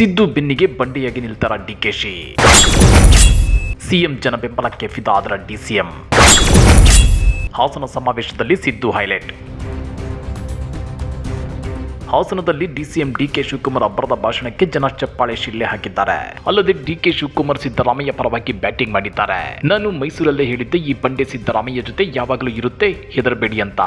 ಸಿದ್ದು ಬೆನ್ನಿಗೆ ಬಂಡೆಯಾಗಿ ನಿಲ್ತಾರ ಡಿಕೆಶಿ ಸಿಎಂ ಜನ ಬೆಂಬಲಕ್ಕೆ ಫಿದಾದ್ರ ಡಿಸಿಎಂ ಹಾಸನ ಸಮಾವೇಶದಲ್ಲಿ ಸಿದ್ದು ಹೈಲೈಟ್. ಹಾಸನದಲ್ಲಿ ಡಿಸಿಎಂ ಡಿಕೆ ಶಿವಕುಮಾರ್ ಅಬ್ಬರದ ಭಾಷಣಕ್ಕೆ ಜನ ಚಪ್ಪಾಳೆ ಶಿಲ್ಲೆ ಹಾಕಿದ್ದಾರೆ. ಅಲ್ಲದೆ ಡಿಕೆ ಶಿವಕುಮಾರ್ ಸಿದ್ದರಾಮಯ್ಯ ಪರವಾಗಿ ಬ್ಯಾಟಿಂಗ್ ಮಾಡಿದ್ದಾರೆ. ನಾನು ಮೈಸೂರಲ್ಲೇ ಹೇಳಿದ್ದೆ, ಈ ಬಂಡೆ ಸಿದ್ದರಾಮಯ್ಯ ಜೊತೆ ಯಾವಾಗಲೂ ಇರುತ್ತೆ, ಹೆದರಬೇಡಿ ಅಂತ.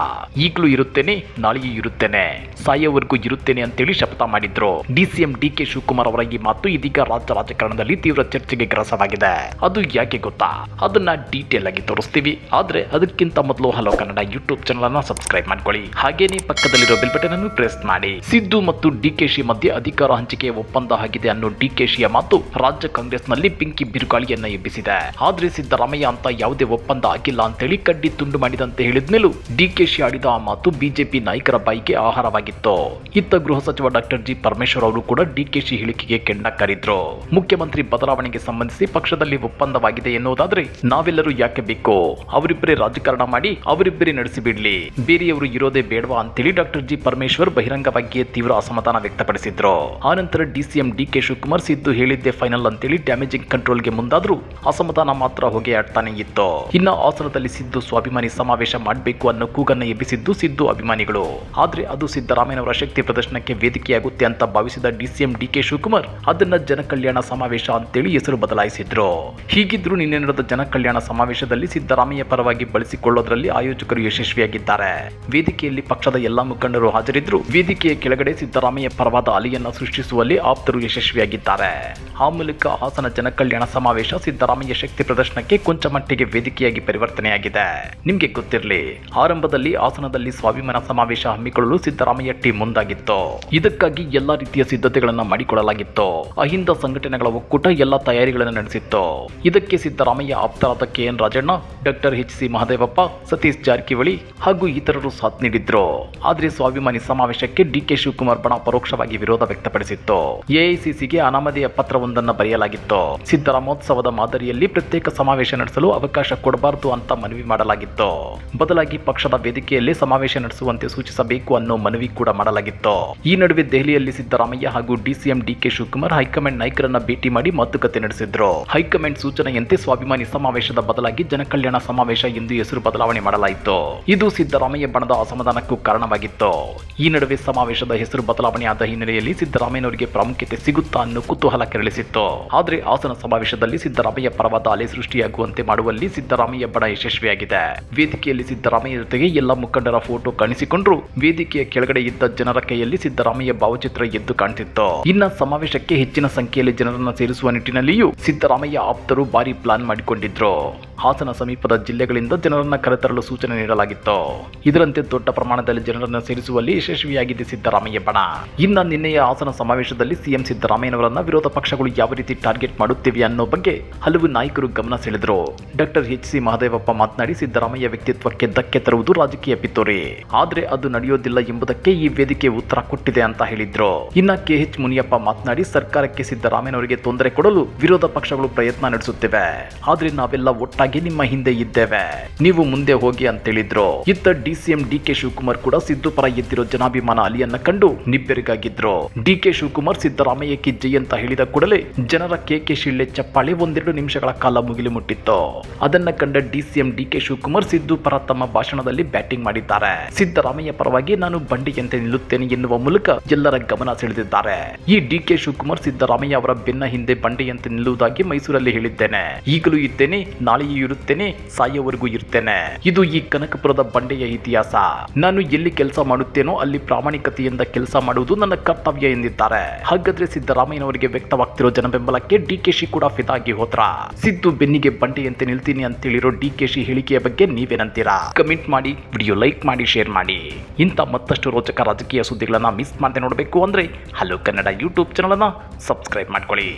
ಈಗಲೂ ಇರುತ್ತೇನೆ, ನಾಳೆಯೂ ಇರುತ್ತೇನೆ. ಸಾಯೋವರೆಗೂ ಇರುತ್ತೇನೆ ಅಂತೇಳಿ ಶಪಥ ಮಾಡಿದ್ರು. ಡಿಸಿಎಂ ಡಿಕೆ ಶಿವಕುಮಾರ್ ಅವರ ಈ ಮಾತು ಇದೀಗ ರಾಜ್ಯ ರಾಜಕಾರಣದಲ್ಲಿ ತೀವ್ರ ಚರ್ಚೆಗೆ ಗ್ರಾಸವಾಗಿದೆ. ಅದು ಯಾಕೆ ಗೊತ್ತಾ? ಅದನ್ನ ಡೀಟೇಲ್ ಆಗಿ ತೋರಿಸ್ತೀವಿ. ಆದ್ರೆ ಅದಕ್ಕಿಂತ ಮೊದಲು ಹಲೋ ಕನ್ನಡ ಯೂಟ್ಯೂಬ್ ಚಾನಲ್ ಅನ್ನ ಸಬ್ಸ್ಕ್ರೈಬ್ ಮಾಡ್ಕೊಳ್ಳಿ. ಹಾಗೇನೇ ಪಕ್ಕದಲ್ಲಿರೋ ಬೆಲ್ ಬಟನ್ ಅನ್ನು ಪ್ರೆಸ್ ಮಾಡಿ. ಸಿದ್ದು ಮತ್ತು ಡಿಕೆಶಿ ಮಧ್ಯೆ ಅಧಿಕಾರ ಹಂಚಿಕೆ ಒಪ್ಪಂದ ಆಗಿದೆ ಅನ್ನೋ ಡಿಕೆಶಿಯ ಮಾತು ರಾಜ್ಯ ಕಾಂಗ್ರೆಸ್ನಲ್ಲಿ ಪಿಂಕಿ ಬಿರುಗಾಳಿಯನ್ನ ಎಬ್ಬಿಸಿದೆ. ಆದ್ರೆ ಸಿದ್ದರಾಮಯ್ಯ ಅಂತ ಯಾವುದೇ ಒಪ್ಪಂದ ಆಗಿಲ್ಲ ಅಂತೇಳಿ ಕಡ್ಡಿ ತುಂಡು ಮಾಡಿದಂತೆ ಹೇಳಿದ್ಮೇಲೂ ಡಿಕೆಶಿ ಆಡಿದ ಆ ಮಾತು ಬಿಜೆಪಿ ನಾಯಕರ ಬಾಯಿಗೆ ಆಹಾರವಾಗಿತ್ತು. ಇತ್ತ ಗೃಹ ಸಚಿವ ಡಾಕ್ಟರ್ ಜಿ ಪರಮೇಶ್ವರ್ ಅವರು ಕೂಡ ಡಿಕೆಶಿ ಹೇಳಿಕೆಗೆ ಕೆಂಡ ಕರಿದ್ರು ಮುಖ್ಯಮಂತ್ರಿ ಬದಲಾವಣೆಗೆ ಸಂಬಂಧಿಸಿ ಪಕ್ಷದಲ್ಲಿ ಒಪ್ಪಂದವಾಗಿದೆ ಎನ್ನುವುದಾದ್ರೆ ನಾವೆಲ್ಲರೂ ಯಾಕೆ ಬೇಕು? ಅವರಿಬ್ಬರೇ ರಾಜಕಾರಣ ಮಾಡಿ ಅವರಿಬ್ಬರೇ ನಡೆಸಿಬಿಡ್ಲಿ. ಬೇರೆಯವರು ಇರೋದೇ ಬೇಡವಾ ಅಂತೇಳಿ ಡಾಕ್ಟರ್ ಜಿ ಪರಮೇಶ್ವರ್ ಬಹಿರಂಗವಾಗಿಯೇ ತೀವ್ರ ಅಸಮಾಧಾನ ವ್ಯಕ್ತಪಡಿಸಿದ್ರು. ಆನಂತರ DCM D K Shivakumar Siddu ಹೇಳಿದ್ದೆ ಫೈನಲ್ ಅಂತೇಳಿ ಡ್ಯಾಮೇಜಿಂಗ್ ಕಂಟ್ರೋಲ್ಗೆ ಮುಂದಾದ್ರು ಅಸಮಾಧಾನ ಮಾತ್ರ ಹೊಗೆ ಆಡ್ತಾನೆ ಇತ್ತು. ಇನ್ನ ಹಾಸನದಲ್ಲಿ ಸಿದ್ದು ಸ್ವಾಭಿಮಾನಿ ಸಮಾವೇಶ ಮಾಡಬೇಕು ಅನ್ನೋ ಕೂಗನ್ನ ಎಬ್ಬಿಸಿದ್ದು ಸಿದ್ದು ಅಭಿಮಾನಿಗಳು. ಆದ್ರೆ ಅದು ಸಿದ್ದರಾಮಯ್ಯನವರ ಶಕ್ತಿ ಪ್ರದರ್ಶನಕ್ಕೆ ವೇದಿಕೆಯಾಗುತ್ತೆ ಅಂತ ಭಾವಿಸಿದ ಡಿಸಿಎಂ ಡಿ ಕೆ ಶಿವಕುಮಾರ್ ಅದನ್ನ ಜನಕಲ್ಯಾಣ ಸಮಾವೇಶ ಅಂತೇಳಿ ಹೆಸರು ಬದಲಾಯಿಸಿದ್ರು. ಹೀಗಿದ್ರು ನಿನ್ನೆ ನಡೆದ ಜನಕಲ್ಯಾಣ ಸಮಾವೇಶದಲ್ಲಿ ಸಿದ್ದರಾಮಯ್ಯ ಪರವಾಗಿ ಬಳಸಿಕೊಳ್ಳೋದ್ರಲ್ಲಿ ಆಯೋಜಕರು ಯಶಸ್ವಿಯಾಗಿದ್ದಾರೆ. ವೇದಿಕೆಯಲ್ಲಿ ಪಕ್ಷದ ಎಲ್ಲಾ ಮುಖಂಡರು ಹಾಜರಿದ್ರು. ವೇದಿಕೆಯ ಕೆಳಗಡೆ ಸಿದ್ದರಾಮಯ್ಯ ಪರವಾದ ಅಲಿಯನ್ನು ಸೃಷ್ಟಿಸುವಲ್ಲಿ ಆಪ್ತರು ಯಶಸ್ವಿಯಾಗಿದ್ದಾರೆ. ಆ ಮೂಲಕ ಹಾಸನ ಜನಕಲ್ಯಾಣ ಸಮಾವೇಶ ಸಿದ್ದರಾಮಯ್ಯ ಶಕ್ತಿ ಪ್ರದರ್ಶನಕ್ಕೆ ಕೊಂಚ ಮಟ್ಟಿಗೆ ವೇದಿಕೆಯಾಗಿ ಪರಿವರ್ತನೆಯಾಗಿದೆ. ನಿಮಗೆ ಗೊತ್ತಿರಲಿ, ಆರಂಭದಲ್ಲಿ ಹಾಸನದಲ್ಲಿ ಸ್ವಾಭಿಮಾನ ಸಮಾವೇಶ ಹಮ್ಮಿಕೊಳ್ಳಲು ಸಿದ್ದರಾಮಯ್ಯ ಟೀಮ್ ಮುಂದಾಗಿತ್ತು. ಇದಕ್ಕಾಗಿ ಎಲ್ಲಾ ರೀತಿಯ ಸಿದ್ಧತೆಗಳನ್ನು ಮಾಡಿಕೊಳ್ಳಲಾಗಿತ್ತು. ಅಹಿಂದ ಸಂಘಟನೆಗಳ ಒಕ್ಕೂಟ ಎಲ್ಲ ತಯಾರಿಗಳನ್ನು ನಡೆಸಿತ್ತು. ಇದಕ್ಕೆ Siddaramaiah ಆಪ್ತರಾದ K. N. Rajanna, doctor H. C. Mahadevappa, Satish Jarkiholi ಹಾಗೂ ಇತರರು ಸಾಥ್ ನೀಡಿದ್ರು. ಆದರೆ ಸ್ವಾಭಿಮಾನಿ ಸಮಾವೇಶಕ್ಕೆ ಡಿಕೆ ಶಿವಕುಮಾರ್ ಬಣ ಪರೋಕ್ಷವಾಗಿ ವಿರೋಧ ವ್ಯಕ್ತಪಡಿಸಿತ್ತು. ಎಐಸಿಸಿಗೆ ಅನಾಮಧೇಯ ಪತ್ರವೊಂದನ್ನ ಬರೆಯಲಾಗಿತ್ತು. ಸಿದ್ದರಾಮೋತ್ಸವದ ಮಾದರಿಯಲ್ಲಿ ಪ್ರತ್ಯೇಕ ಸಮಾವೇಶ ನಡೆಸಲು ಅವಕಾಶ ಕೊಡಬಾರದು ಅಂತ ಮನವಿ ಮಾಡಲಾಗಿತ್ತು. ಬದಲಾಗಿ ಪಕ್ಷದ ವೇದಿಕೆಯಲ್ಲಿ ಸಮಾವೇಶ ನಡೆಸುವಂತೆ ಸೂಚಿಸಬೇಕು ಅನ್ನೋ ಮನವಿ ಕೂಡ ಮಾಡಲಾಗಿತ್ತು. ಈ ನಡುವೆ ದೆಹಲಿಯಲ್ಲಿ ಸಿದ್ದರಾಮಯ್ಯ ಹಾಗೂ ಡಿಸಿಎಂ ಡಿಕೆ ಶಿವಕುಮಾರ್ ಹೈಕಮಾಂಡ್ ನಾಯಕರನ್ನ ಭೇಟಿ ಮಾಡಿ ಮಾತುಕತೆ ನಡೆಸಿದ್ರು. ಹೈಕಮಾಂಡ್ ಸೂಚನೆಯಂತೆ ಸ್ವಾಭಿಮಾನಿ ಸಮಾವೇಶದ ಬದಲಾಗಿ ಜನಕಲ್ಯಾಣ ಸಮಾವೇಶ ಎಂದು ಹೆಸರು ಬದಲಾವಣೆ ಮಾಡಲಾಯಿತು. ಇದು ಸಿದ್ದರಾಮಯ್ಯ ಬಣದ ಅಸಮಾಧಾನಕ್ಕೂ ಕಾರಣವಾಗಿತ್ತು. ಈ ನಡುವೆ ಸಮಾವೇಶದ ಹೆಸರು ಬದಲಾವಣೆಯಾದ ಹಿನ್ನೆಲೆಯಲ್ಲಿ ಸಿದ್ದರಾಮಯ್ಯನವರಿಗೆ ಪ್ರಾಮುಖ್ಯತೆ ಸಿಗುತ್ತಾ ಅನ್ನೋ ಕುತೂಹಲ ಕೆರಳಿಸಿತ್ತು. ಆದರೆ ಹಾಸನ ಸಮಾವೇಶದಲ್ಲಿ ಸಿದ್ದರಾಮಯ್ಯ ಪರವಾದ ಅಲೆ ಸೃಷ್ಟಿಯಾಗುವಂತೆ ಮಾಡುವಲ್ಲಿ ಸಿದ್ದರಾಮಯ್ಯ ಬಡ ಯಶಸ್ವಿಯಾಗಿದೆ. ವೇದಿಕೆಯಲ್ಲಿ ಸಿದ್ದರಾಮಯ್ಯ ಜೊತೆಗೆ ಎಲ್ಲ ಮುಖಂಡರ ಫೋಟೋ ಕಾಣಿಸಿಕೊಂಡ್ರು. ವೇದಿಕೆಯ ಕೆಳಗಡೆ ಇದ್ದ ಜನರ ಕೈಯಲ್ಲಿ ಸಿದ್ದರಾಮಯ್ಯ ಭಾವಚಿತ್ರ ಎದ್ದು ಕಾಣ್ತಿತ್ತು. ಇನ್ನ ಸಮಾವೇಶಕ್ಕೆ ಹೆಚ್ಚಿನ ಸಂಖ್ಯೆಯಲ್ಲಿ ಜನರನ್ನು ಸೇರಿಸುವ ನಿಟ್ಟಿನಲ್ಲಿಯೂ ಸಿದ್ದರಾಮಯ್ಯ ಆಪ್ತರು ಭಾರಿ ಪ್ಲಾನ್ ಮಾಡಿಕೊಂಡಿದ್ರು. ಹಾಸನ ಸಮೀಪದ ಜಿಲ್ಲೆಗಳಿಂದ ಜನರನ್ನು ಕರೆತರಲು ಸೂಚನೆ ನೀಡಲಾಗಿತ್ತು. ಇದರಂತೆ ದೊಡ್ಡ ಪ್ರಮಾಣದಲ್ಲಿ ಜನರನ್ನು ಸೇರಿಸುವಲ್ಲಿ ಯಶಸ್ವಿಯಾಗಿದೆ ಸಿದ್ದರಾಮಯ್ಯ ಬಣ ಇನ್ನ ನಿನ್ನೆಯ ಹಾಸನ ಸಮಾವೇಶದಲ್ಲಿ ಸಿಎಂ ಸಿದ್ದರಾಮಯ್ಯನವರನ್ನ ವಿರೋಧ ಪಕ್ಷಗಳು ಯಾವ ರೀತಿ ಟಾರ್ಗೆಟ್ ಮಾಡುತ್ತಿವೆ ಅನ್ನೋ ಬಗ್ಗೆ ಹಲವು ನಾಯಕರು ಗಮನ ಸೆಳೆದರು. ಡಾಕ್ಟರ್ ಎಚ್ ಸಿ ಮಹದೇವಪ್ಪ ಮಾತನಾಡಿ ಸಿದ್ದರಾಮಯ್ಯ ವ್ಯಕ್ತಿತ್ವಕ್ಕೆ ಧಕ್ಕೆ ತರುವುದು ರಾಜಕೀಯ ಪಿತೂರಿ. ಆದ್ರೆ ಅದು ನಡೆಯೋದಿಲ್ಲ ಎಂಬುದಕ್ಕೆ ಈ ವೇದಿಕೆ ಉತ್ತರ ಕೊಟ್ಟಿದೆ ಅಂತ ಹೇಳಿದ್ರು. ಇನ್ನ ಕೆಎಚ್ ಮುನಿಯಪ್ಪ ಮಾತನಾಡಿ ಸರ್ಕಾರಕ್ಕೆ ಸಿದ್ದರಾಮಯ್ಯನವರಿಗೆ ತೊಂದರೆ ಕೊಡಲು ವಿರೋಧ ಪಕ್ಷಗಳು ಪ್ರಯತ್ನ ನಡೆಸುತ್ತಿವೆ. ಆದ್ರೆ ನಾವೆಲ್ಲ ಒಟ್ಟಾಗಿ ನಿಮ್ಮ ಹಿಂದೆ ಇದ್ದೇವೆ. ನೀವು ಮುಂದೆ ಹೋಗಿ ಅಂತ ಹೇಳಿದ್ರು ಇತ್ತ ಡಿಸಿಎಂ ಡಿಕೆ ಶಿವಕುಮಾರ್ ಕೂಡ ಸಿದ್ದು ಪರ ಎದ್ದಿರೋ ಜನಾಭಿಮಾನ ಅಲಿಯನ್ನ ಕಂಡು ನಿಬ್ಬೆರಿಗಾಗಿದ್ರು, ಡಿ ಕೆ ಶಿವಕುಮಾರ್ ಸಿದ್ದರಾಮಯ್ಯ ಕಿಜ್ಜಿ ಅಂತ ಹೇಳಿದ ಕೂಡಲೇ ಜನರ ಕೇಕೆ ಶಿಳ್ಳೆ ಚಪ್ಪಾಳೆ ಒಂದೆರಡು ನಿಮಿಷಗಳ ಕಾಲ ಮುಗಿಲು ಮುಟ್ಟಿತ್ತು. ಅದನ್ನ ಕಂಡ ಡಿಸಿಎಂ ಡಿಕೆ ಶಿವಕುಮಾರ್ ಸಿದ್ದು ಪರ ತಮ್ಮ ಭಾಷಣದಲ್ಲಿ ಬ್ಯಾಟಿಂಗ್ ಮಾಡಿದ್ದಾರೆ. ಸಿದ್ದರಾಮಯ್ಯ ಪರವಾಗಿ ನಾನು ಬಂಡಿಯಂತೆ ನಿಲ್ಲುತ್ತೇನೆ ಎನ್ನುವ ಮೂಲಕ ಎಲ್ಲರ ಗಮನ ಸೆಳೆದಿದ್ದಾರೆ. ಈ ಡಿ ಕೆ ಶಿವಕುಮಾರ್ ಸಿದ್ದರಾಮಯ್ಯ ಅವರ ಬೆನ್ನ ಹಿಂದೆ ಬಂಡೆಯಂತೆ ನಿಲ್ಲುವುದಾಗಿ ಮೈಸೂರಲ್ಲಿ ಹೇಳಿದ್ದೇನೆ. ಈಗಲೂ ಇದ್ದೇನೆ ನಾಳೆಯೂ ಇರುತ್ತೇನೆ, ಸಾಯೋವರೆಗೂ ಇರ್ತೇನೆ. ಇದು ಈ ಕನಕಪುರದ ಬಂಡೆಯ ಇತಿಹಾಸ. ನಾನು ಎಲ್ಲಿ ಕೆಲಸ ಮಾಡುತ್ತೇನೋ ಅಲ್ಲಿ ಪ್ರಾಮಾಣಿಕತೆಯಿಂದ ಕೆಲಸ ಮಾಡುವುದು ನನ್ನ ಕರ್ತವ್ಯ ಎಂದಿದ್ದಾರೆ. ಹಾಗಾದ್ರೆ ಸಿದ್ದರಾಮಯ್ಯನವರಿಗೆ ವ್ಯಕ್ತವಾಗ್ತಿರೋ ಜನ ಬೆಂಬಲಕ್ಕೆ ಡಿಕೆಶಿ ಕೂಡ ಫಿದಾಗಿ ಹೋದ್ರ? ಸಿದ್ದು ಬೆನ್ನಿಗೆ ಬಂಡೆಯಂತೆ ನಿಲ್ತೀನಿ ಅಂತ ಹೇಳಿರೋ ಡಿಕೆಶಿ ಹೇಳಿಕೆಯ ಬಗ್ಗೆ ನೀವೇನಂತೀರಾ? ಕಮೆಂಟ್ ಮಾಡಿ, ವಿಡಿಯೋ ಲೈಕ್ ಮಾಡಿ, ಶೇರ್ ಮಾಡಿ. ಇಂಥ ಮತ್ತಷ್ಟು ರೋಚಕ ರಾಜಕೀಯ ಸುದ್ದಿಗಳನ್ನ ಮಿಸ್ ಮಾಡದೆ ನೋಡಬೇಕು ಅಂದ್ರೆ ಹಲೋ ಕನ್ನಡ ಯೂಟ್ಯೂಬ್ ಚಾನಲ್ ಅನ್ನ ಸಬ್ಸ್ಕ್ರೈಬ್ ಮಾಡ್ಕೊಳ್ಳಿ.